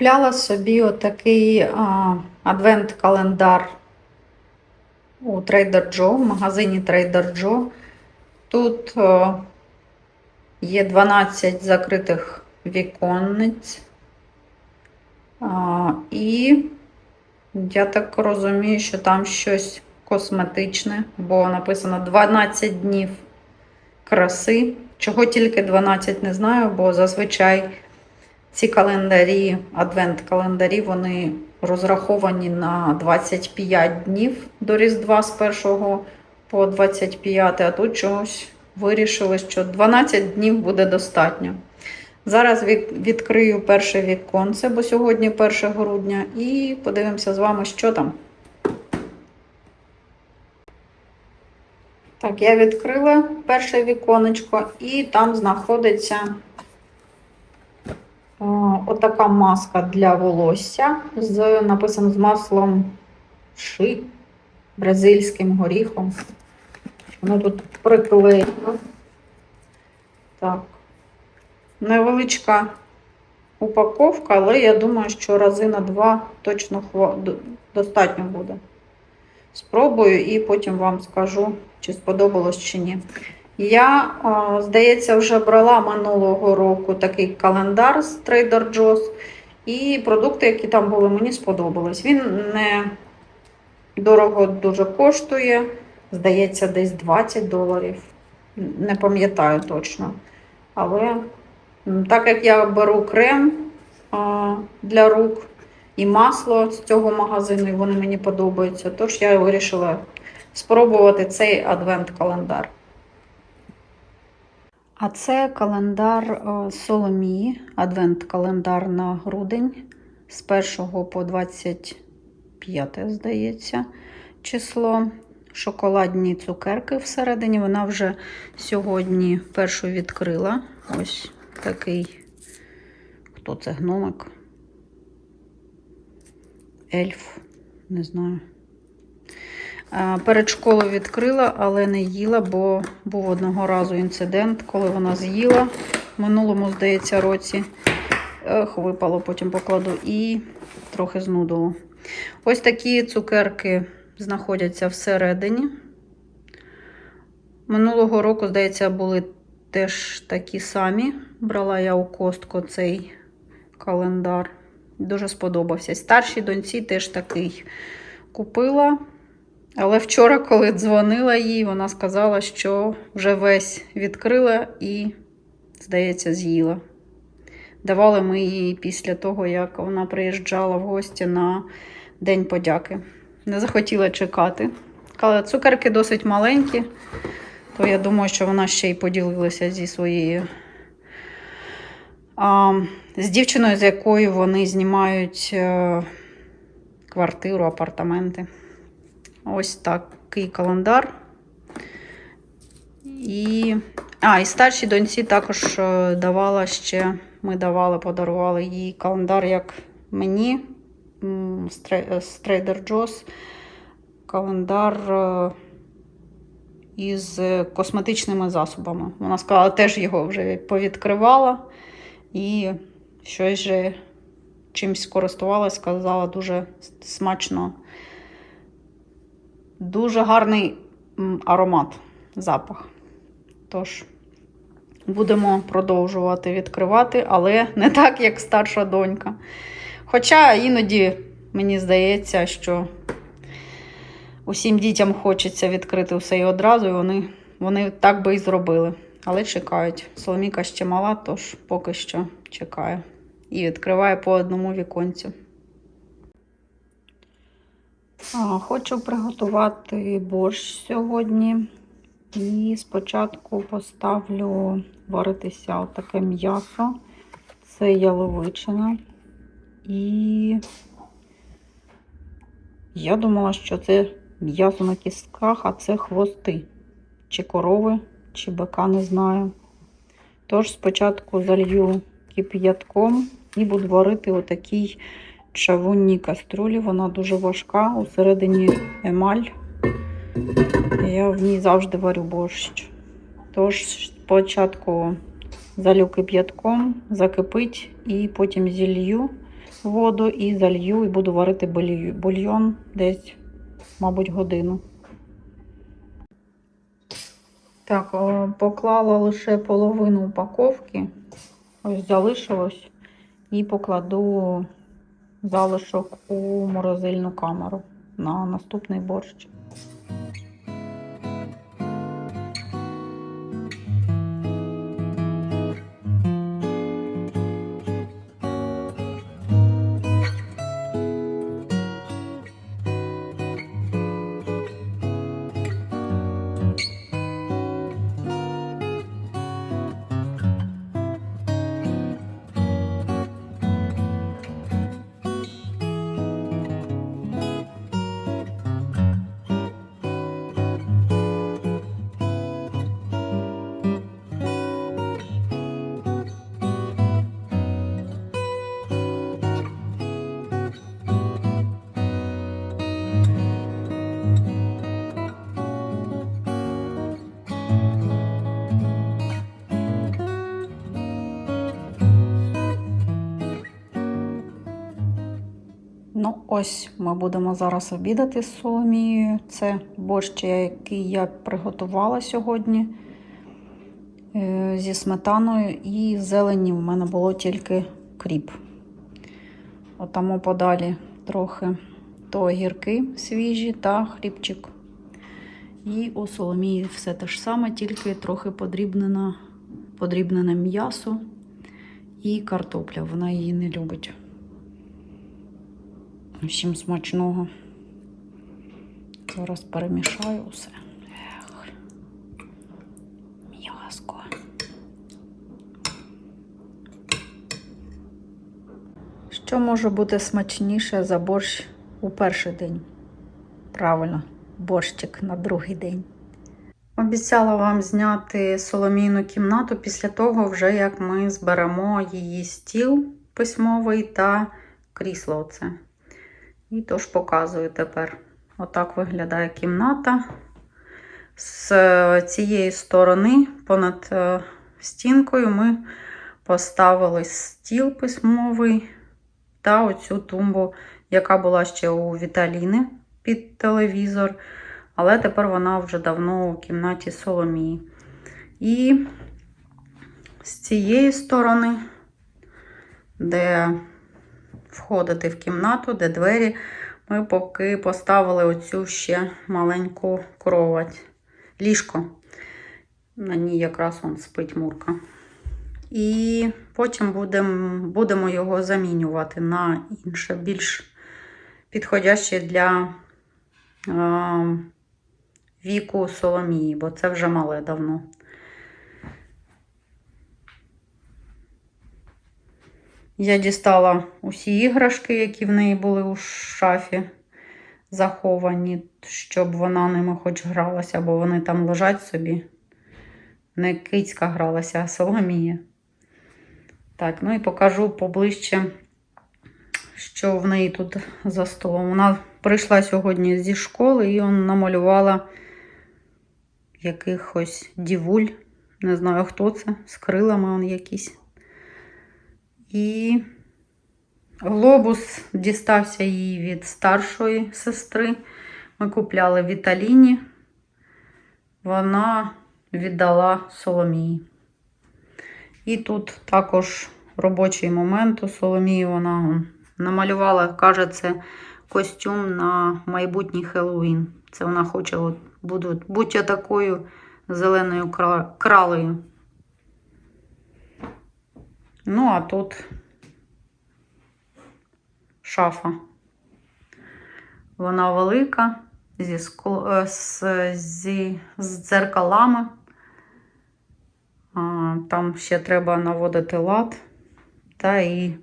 Купляла собі отакий адвент-календар у Trader Joe, в магазині Trader Joe. Тут є 12 закритих віконниць. А, і я так розумію, що там щось косметичне, бо написано 12 днів краси. Чого тільки 12 не знаю, бо зазвичай ці календарі, адвент-календарі, вони розраховані на 25 днів до Різдва з 1 по 25, а тут чогось вирішили, що 12 днів буде достатньо. Зараз від- відкрию перше віконце, бо сьогодні 1 грудня, і подивимося з вами, що там. Так, я відкрила перше віконечко, і там знаходиться отака маска для волосся з написано з маслом ши бразильським горіхом. Воно тут приклеєно. Так. Невеличка упаковка, але я думаю, що рази на два точно хва- достатньо буде. Спробую і потім вам скажу, чи сподобалось чи ні. Я, здається, вже брала минулого року такий календар з Trader Joe's. І продукти, які там були, мені сподобались. Він не дорого дуже коштує. Здається, десь 20 доларів. Не пам'ятаю точно. Але так як я беру крем для рук і масло з цього магазину, і вони мені подобаються, тож я вирішила спробувати цей адвент-календар. А це календар е, Соломії, адвент-календар на грудень з 1 по 25, здається, число. Шоколадні цукерки всередині. Вона вже сьогодні першу відкрила. Ось такий. Хто це гномик? Ельф, не знаю. А, Перед школою відкрила, але не їла, бо був одного разу інцидент, коли вона з'їла минулому, здається, році. Ех, випало, потім покладу і трохи знудило. Ось такі цукерки знаходяться всередині. Минулого року, здається, були теж такі самі. Брала я у костку цей календар. Дуже сподобався. Старшій доньці теж такий купила. Але вчора, коли дзвонила їй, вона сказала, що вже весь відкрила і, здається, з'їла. Давали ми їй після того, як вона приїжджала в гості на День подяки. Не захотіла чекати. Але цукерки досить маленькі, то я думаю, що вона ще й поділилася зі своєю. А, з дівчиною, з якою вони знімають е, квартиру, апартаменти. Ось такий календар. І, а, і старшій доньці також е, давала ще, ми давали, подарували їй календар, як мені з Trader Joe's. Календар е, із косметичними засобами. Вона сказала, теж його вже повідкривала і щось же чимось користувалась, сказала, дуже смачно. Дуже гарний аромат, запах. Тож, будемо продовжувати відкривати, але не так, як старша донька. Хоча іноді мені здається, що усім дітям хочеться відкрити все і одразу, і вони, вони так би і зробили. Але чекають. Соломіка ще мала, тож поки що чекає. І відкриває по одному віконцю. Хочу приготувати борщ сьогодні. І спочатку поставлю варитися таке м'ясо. Це яловичина. І я думала, що це м'ясо на кістках, а це хвости. Чи корови, чи бика, не знаю. Тож спочатку залью кип'ятком і буду варити отакій чавунній каструлі. Вона дуже важка, усередині емаль. Я в ній завжди варю борщ. Тож спочатку залю кип'ятком, закипить і потім зілью воду і залью, і буду варити бульйон десь, мабуть, годину. Так, поклала лише половину упаковки. Ось залишилось. І покладу залишок у морозильну камеру на наступний борщ. Ну, ось ми будемо зараз обідати з Соломією. Це борщ, який я приготувала сьогодні е, зі сметаною і зелені в мене було тільки кріп. Отамо подалі трохи то огірки свіжі та хлібчик. І у Соломії все те ж саме, тільки трохи подрібнене м'ясо і картопля. Вона її не любить. Всім смачного. Зараз перемішаю усе. М'язко. Що може бути смачніше за борщ у перший день? Правильно, борщик на другий день. Обіцяла вам зняти соломійну кімнату після того, вже як ми зберемо її стіл письмовий та крісло. Оце. І тож показую тепер. Отак виглядає кімната. З е, цієї сторони, понад е, стінкою, ми поставили стіл письмовий та оцю тумбу, яка була ще у Віталіни під телевізор. Але тепер вона вже давно у кімнаті Соломії. І з цієї сторони, де входити в кімнату, де двері, ми поки поставили оцю ще маленьку кровать. Ліжко. На ній якраз он спить Мурка. І потім будемо будемо його замінювати на інше, більш підходяще для е, віку Соломії, бо це вже мале давно. Я дістала усі іграшки, які в неї були у шафі заховані, щоб вона ними хоч гралася, бо вони там лежать собі. Не кицька гралася, а Соломія. Так, ну і покажу поближче, що в неї тут за столом. Вона прийшла сьогодні зі школи і он намалювала якихось дівуль. Не знаю, хто це, з крилами он якісь. І глобус дістався їй від старшої сестри. Ми купляли в Італіні. Вона віддала Соломії. І тут також робочий момент у Соломії вона намалювала, каже, це костюм на майбутній Хеллоуін. Це вона хоче от, буду, бути такою зеленою кралею. Ну, а тут шафа. Вона велика, зі, скло, е, з, зі, з дзеркалами. Там ще треба наводити лад. Та і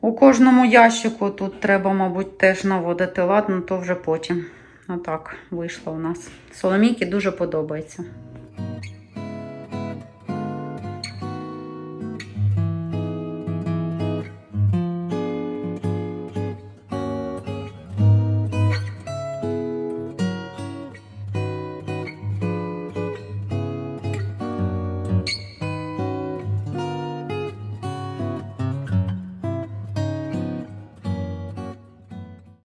у кожному ящику тут треба, мабуть, теж наводити лад, ну то вже потім. Отак вийшло у нас. Соломійки дуже подобається.